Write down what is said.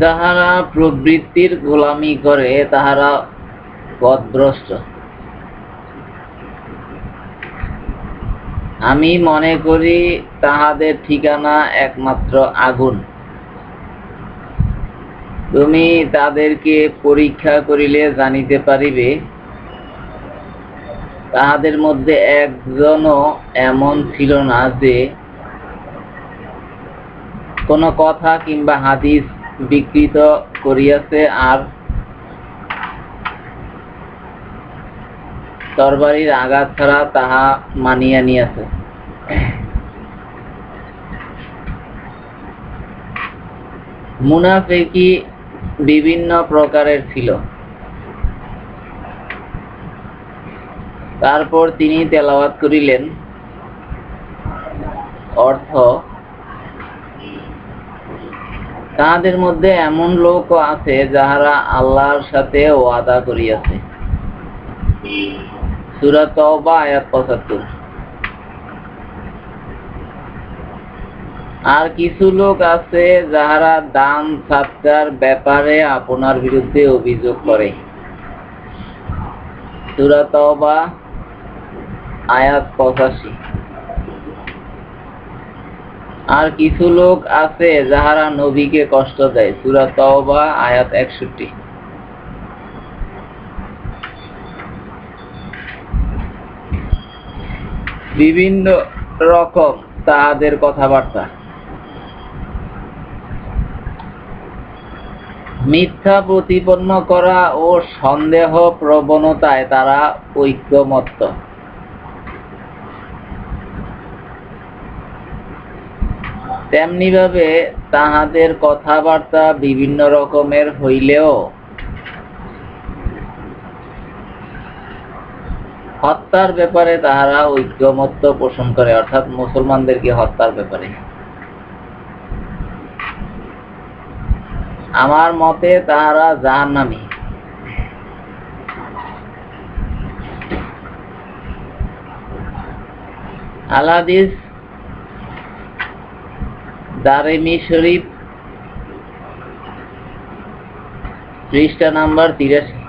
যাহারা প্রবৃত্তির গোলামি করে, তাহারা পথভ্রষ্ট আমি মনে করি তাহাদের ঠিকানা একমাত্র আগুন। তুমি তাদেরকে পরীক্ষা করিলে জানিতে পারিবে, তাহাদের মধ্যে একজনও এমন ছিল না যে কোনো কথা কিংবা হাদিস বিকৃত করিয়াছে আর তরবারির আঘাত ছাড়া তাহা মানিয়া নিয়াছে। মুনাফেকি বিভিন্ন প্রকারের ছিল। তারপর তিনি তেলাওয়াত করিলেন। অর্থ তাহাদের মধ্যে এমন লোক আছে যাহারা আল্লাহর সাথে ওয়াদা করিয়াছে। সূরা তওবা, আয়াত 75 আর কিছু লোক আছে যাহারা দান সাতকার ব্যাপারে আপনার বিরুদ্ধে অভিযোগ করে। সূরা তওবা, আয়াত 85 আর কিছু লোক আছে যাহারা নবীকে কষ্ট দেয়। সূরা তওবা, আয়াত 61 বিভিন্ন রকম তাহাদের কথাবার্তা। মিথ্যা প্রতিপন্ন করা ও সন্দেহ প্রবণতায় তারা ঐক্যমত্ত তেমনিভাবে তাহাদের কথাবার্তা বিভিন্ন রকমের হইলেও হত্যার ব্যাপারে তাহারা ঐক্যমত্য পোষণ করে, অর্থাৎ মুসলমানদেরকে হত্যার ব্যাপারে? আমার মতে তাহারা জাহান্নামী। আলাদিস দারেমি শরীফ পৃষ্ঠা নাম্বার তিরাশি।